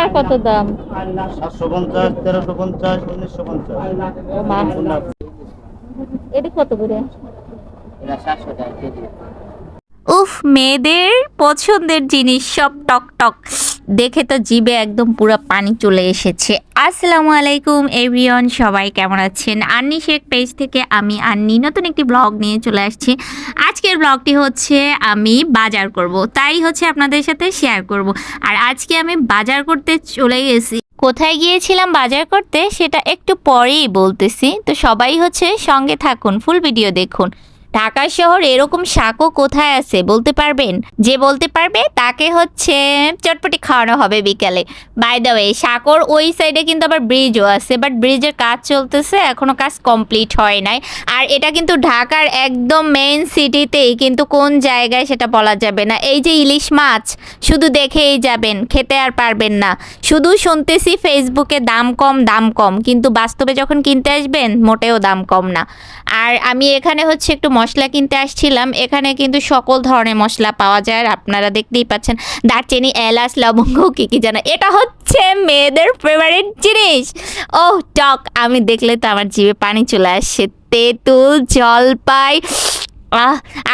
কোনটার কত দাম? সাতশো পঞ্চাশ তেরোশো পঞ্চাশ উনিশশো পঞ্চাশ। এটা কত করে? এটা সাতশো টাকা কেজি। উফ, মেয়েদের পছন্দের জিনিস সব টক টক। দেখে তো জিবে একদম পুরো পানি চলে এসেছে। আসসালামু আলাইকুম, এভরিওয়ান, সবাই কেমন আছেন? আন্নি শেখ পেজ থেকে আমি আন্নি নতুন একটি ব্লগ নিয়ে চলে আসছি। আজকের ব্লগটি হচ্ছে আমি বাজার করব, তাই হচ্ছে আপনাদের সাথে শেয়ার করব। আর আজকে আমি বাজার করতে চলে গেছি। কোথায় গিয়েছিলাম বাজার করতে, সেটা একটু পরেই বলতেছি। তো সবাই হচ্ছে সঙ্গে থাকুন ফুল ভিডিও দেখুন। ঢাকা শহর এরকম শাকও কোথায় আছে বলতে পারবেন? যে বলতে পারবে তাকে হচ্ছে চটপটি খাওয়ানো হবে বিকালে। বাই দ্য ওয়ে শাকর ওই সাইডে কিন্তু আবার ব্রিজও আছে বাট ব্রিজের কাজ চলতেছে, এখনও কাজ কমপ্লিট হয় নাই। আর এটা কিন্তু ঢাকার একদম মেইন সিটিতেই কিন্তু কোন জায়গায় সেটা বলা যাবে না। এই যে ইলিশ মাছ, শুধু দেখেই যাবেন, খেতে আর পারবেন না। শুধু শুনতেছি ফেসবুকে দাম কম দাম কম, কিন্তু বাস্তবে যখন কিনতে আসবেন, মোটেও দাম কম না। আর আমি এখানে হচ্ছে একটু মশলা কিনতে আসছিলাম, এখানে কিন্তু সকল ধরনের মশলা পাওয়া যায়। আর আপনারা দেখতেই পাচ্ছেন, দারচিনি, এলাচ, লবঙ্গ, কী কী জানা এটা হচ্ছে মেয়েদের ফেভারিট জিনিস। ও টক, আমি দেখলে তো আমার জিভে পানি চলে আসছে তেঁতুল, জলপাই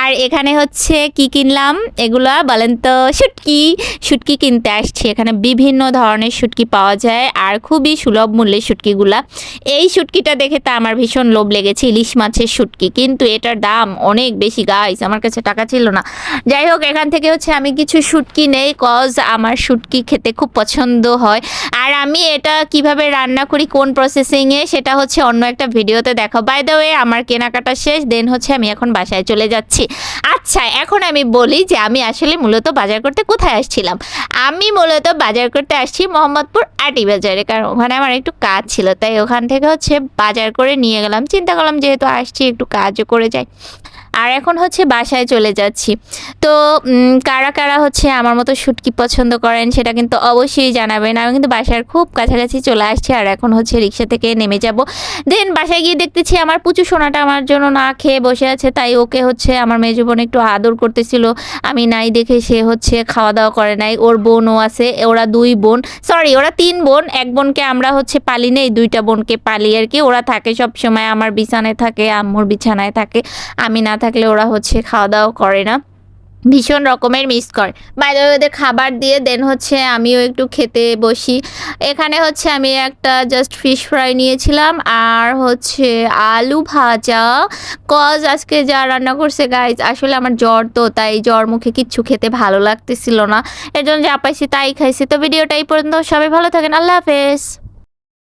আর এখানে হচ্ছে কি কিনলাম? এগুলা বলেন তো, শুটকি। শুটকি কিনতে আসছি। এখানে বিভিন্ন ধরনের শুটকি পাওয়া যায় আর খুবই সুলভ মূল্যে শুটকিগুলা। এই শুটকিটা দেখে তো আমার ভীষণ লোভ লেগেছে, ইলিশ মাছের শুটকি। কিন্তু এটার দাম অনেক বেশি গাইস আমার কাছে টাকা ছিল না। যাই হোক, এখান থেকে হচ্ছে আমি কিছু শুটকি নেই কজ আমার শুটকি খেতে খুব পছন্দ হয়। আর আমি এটা কীভাবে রান্না করি, কোন প্রসেসিংয়ে সেটা হচ্ছে অন্য একটা ভিডিওতে দেখো বাই দ্য ওয়ে আমার কেনাকাটা শেষ দেন হচ্ছে আমি এখন বাসায় চলে যাচ্ছি। আচ্ছা এখন আমি বলি যে আমি আসলে মূলত বাজার করতে কোথায় আসছিলাম। আমি মূলত বাজার করতে আসছি মোহাম্মদপুর আটি বাজারে, কারণ ওখানে আমার একটু কাজ ছিল। তাই ওখান থেকে হচ্ছে বাজার করে নিয়ে গেলাম। চিন্তা করলাম যেহেতু আসছি, একটু কাজও করে যাই। আর এখন হচ্ছে বাসায় চলে যাচ্ছি। তো কারা কারা হচ্ছে আমার মতো শুটকি পছন্দ করেন সেটা কিন্তু অবশ্যই জানাবেন। আমি কিন্তু বাসার খুব কাছাকাছি চলে আসছি আর এখন হচ্ছে রিক্সা থেকে নেমে যাব। দেন বাসায় গিয়ে দেখতেছি আমার পুচু সোনাটা আমার জন্য না খেয়ে বসে আছে, তাই ওকে হচ্ছে আমার মেজো বোন একটু আদর করতেছিল। আমি নাই দেখে সে হচ্ছে খাওয়া দাওয়া করে নাই। ওর বোনও আছে, ওরা দুই বোন। সরি ওরা তিন বোন। এক বোনকে আমরা হচ্ছে পালি নেই, দুইটা বোনকে পালি আর কি। ওরা থাকে সব সময় আমার বিছানায় থাকে, আম্মুর বিছানায় থাকে। আমি না থাকলে ওরা হচ্ছে খাওয়া দাওয়া করে না। ভীষণ রকমের মিস করে। বাইরে ওদের খাবার দিয়ে দেন হচ্ছে আমিও একটু খেতে বসি। এখানে হচ্ছে আমি একটা জাস্ট ফিশ ফ্রাই নিয়েছিলাম আর হচ্ছে আলু ভাজা। কজ আজকে যা রান্না করছে গাইজ আসলে আমার জ্বর তো, তাই জ্বর মুখে কিচ্ছু খেতে ভালো লাগতেছিল না। এর জন্য যা পাইছি তাই খাইছি। তো ভিডিওটা এই পর্যন্ত। সবাই ভালো থাকেন। আল্লাহ হাফেজ।